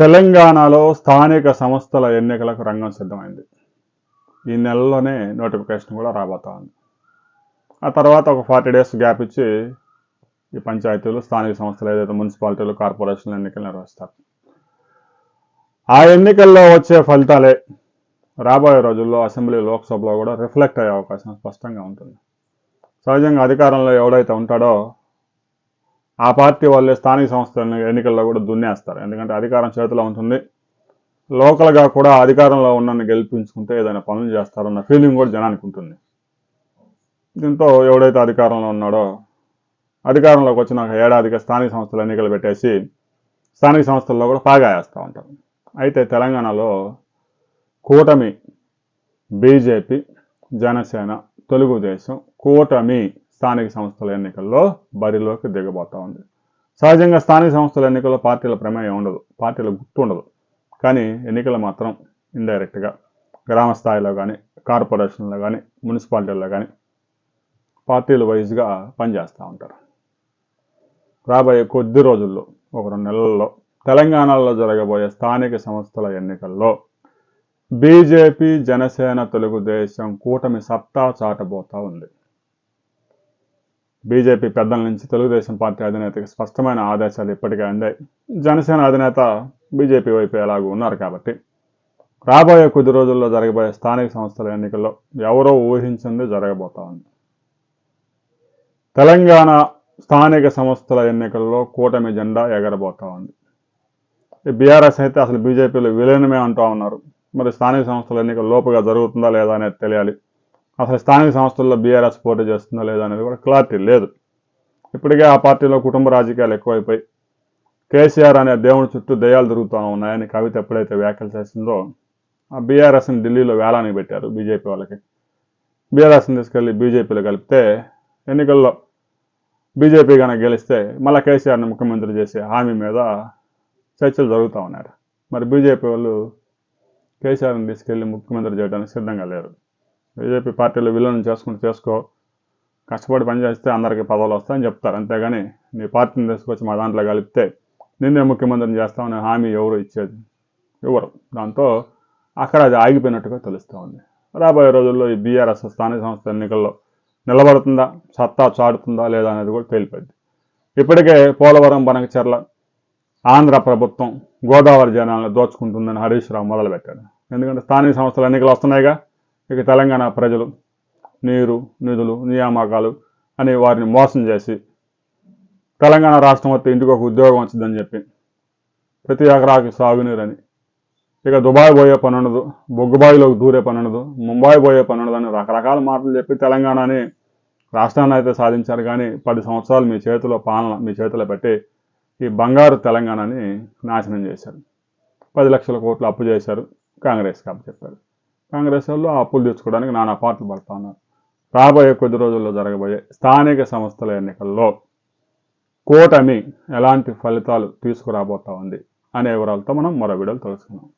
తెలంగాణలో స్థానిక సంస్థల ఎన్నికలకు రంగం సిద్ధమైంది. ఈ నెలలోనే నోటిఫికేషన్ కూడా రాబోతా ఉంది. ఆ తర్వాత ఒక ఫార్టీ డేస్ గ్యాప్ ఇచ్చి ఈ పంచాయతీలు స్థానిక సంస్థలు ఏదైతే మున్సిపాలిటీలు కార్పొరేషన్లు ఎన్నికలు నిర్వహిస్తారు. ఆ ఎన్నికల్లో వచ్చే ఫలితాలే రాబోయే రోజుల్లో అసెంబ్లీ లోక్సభలో కూడా రిఫ్లెక్ట్ అయ్యే అవకాశం స్పష్టంగా ఉంటుంది. సహజంగా అధికారంలో ఎవడైతే ఉంటాడో ఆ పార్టీ వాళ్ళే స్థానిక సంస్థల ఎన్నికల్లో కూడా దున్నేస్తారు. ఎందుకంటే అధికారం చేతిలో ఉంటుంది. లోకల్గా కూడా అధికారంలో ఉన్న గెలిపించుకుంటే ఏదైనా పనులు చేస్తారన్న ఫీలింగ్ కూడా జనానికి ఉంటుంది. దీంతో ఎవడైతే అధికారంలో ఉన్నాడో అధికారంలోకి వచ్చినాక ఏడాదిగా స్థానిక సంస్థల ఎన్నికలు పెట్టేసి స్థానిక సంస్థల్లో కూడా పాగాయేస్తూ ఉంటారు. అయితే తెలంగాణలో కూటమి బీజేపీ జనసేన తెలుగుదేశం కూటమి స్థానిక సంస్థల ఎన్నికల్లో బరిలోకి దిగబోతా ఉంది. సహజంగా స్థానిక సంస్థల ఎన్నికల్లో పార్టీల ప్రమేయం ఉండదు పార్టీల గుర్తు ఉండదు. కానీ ఎన్నికలు మాత్రం ఇండైరెక్ట్గా గ్రామ స్థాయిలో కానీ కార్పొరేషన్లో కానీ మున్సిపాలిటీల్లో కానీ పార్టీలు వైజ్గా పనిచేస్తూ ఉంటారు. రాబోయే కొద్ది రోజుల్లో ఒక రెండు నెలల్లో తెలంగాణలో జరగబోయే స్థానిక సంస్థల ఎన్నికల్లో బీజేపీ జనసేన తెలుగుదేశం కూటమి సత్తా చాటబోతా ఉంది. బీజేపీ పెద్దల నుంచి తెలుగుదేశం పార్టీ అధినేతకి స్పష్టమైన ఆదేశాలు ఇప్పటికే అందాయి. జనసేన అధినేత బీజేపీ వైపు ఎలాగూ ఉన్నారు కాబట్టి. రాబోయే కొద్ది రోజుల్లో జరగబోయే స్థానిక సంస్థల ఎన్నికల్లో ఎవరో ఊహించింది జరగబోతా ఉంది తెలంగాణ స్థానిక సంస్థల ఎన్నికల్లో కూటమి జెండా ఎగరబోతా ఉంది ఈ బీఆర్ఎస్ అయితే అసలు బీజేపీలో విలీనమే అంటూ ఉన్నారు. మరి స్థానిక సంస్థల ఎన్నికలు లోపుగా జరుగుతుందా లేదా అనేది తెలియాలి. అసలు స్థానిక సంస్థల్లో బీఆర్ఎస్ పోటీ చేస్తుందో లేదో అనేది కూడా క్లారిటీ లేదు. ఇప్పటికే ఆ పార్టీలో కుటుంబ రాజకీయాలు ఎక్కువైపోయి కేసీఆర్ అనే దేవుని చుట్టూ దయాలు తిరుగుతూ ఉన్నాయని కవిత ఎప్పుడైతే వ్యాఖ్యలు చేసిందో ఆ బీఆర్ఎస్ని ఢిల్లీలో వేలానికి పెట్టారు బీజేపీ వాళ్ళకి. బీఆర్ఎస్ని తీసుకెళ్ళి బీజేపీలో కలిపితే ఎన్నికల్లో బీజేపీ కనుక గెలిస్తే మళ్ళీ కేసీఆర్ని ముఖ్యమంత్రి చేసే హామీ మీద చర్చలు జరుగుతూ ఉన్నారు మరి బీజేపీ వాళ్ళు కేసీఆర్ని తీసుకెళ్ళి ముఖ్యమంత్రి చేయడానికి సిద్ధంగా లేరు. బీజేపీ పార్టీలో విలీనం చేసుకుంటూ చేసుకో. కష్టపడి పనిచేస్తే అందరికీ పదవులు వస్తాయని చెప్తారు. అంతేగాని నీ పార్టీని తీసుకొచ్చి మా దాంట్లో కలిపితే నిన్నే ముఖ్యమంత్రిని చేస్తామనే హామీ ఎవరు ఇచ్చేది? ఎవరు? దాంతో అక్కడ అది ఆగిపోయినట్టుగా తెలుస్తూ ఉంది. రాబోయే రోజుల్లో ఈ బీఆర్ఎస్ స్థానిక సంస్థ ఎన్నికల్లో నిలబడుతుందా? సత్తా చాటుతుందా లేదా అనేది కూడా తేలిపోయింది. ఇప్పటికే పోలవరం బనకచెర్ల ఆంధ్ర ప్రభుత్వం గోదావరి జనాలను దోచుకుంటుందని హరీష్ రావు మొదలుపెట్టాడు. ఎందుకంటే స్థానిక సంస్థల ఎన్నికలు వస్తున్నాయిగా. ఇక తెలంగాణ ప్రజలు నీరు నిధులు నియామకాలు అని వారిని మోసం చేసి తెలంగాణ రాష్ట్రం వస్తే ఇంటికి ఒక ఉద్యోగం వచ్చిందని చెప్పి ప్రతి ఎకరాకి సాగునీరు అని ఇక దుబాయ్ పోయే పని ఉండదు బొగ్గుబాయిలోకి దూరే పని ఉండదు ముంబాయి పోయే పని ఉండదు అని రకరకాల మాటలు చెప్పి తెలంగాణని రాష్ట్రాన్ని అయితే సాధించారు కానీ పది సంవత్సరాలు మీ చేతిలో పాలన మీ చేతిలో పెట్టి ఈ బంగారు తెలంగాణని నాశనం చేశారు. పది లక్షల కోట్లు అప్పు చేశారు కాంగ్రెస్కి అప్పు చెప్పారు. కాంగ్రెస్ వాళ్ళు అప్పులు తెచ్చుకోవడానికి నానా పాటలు పడతా ఉన్నారు రాబోయే కొద్ది రోజుల్లో జరగబోయే స్థానిక సంస్థల ఎన్నికల్లో కూటమి ఎలాంటి ఫలితాలు తీసుకురాబోతా ఉంది అనే వివరాలతో మనం మరో వీడియోలు తెలుసుకుందాం.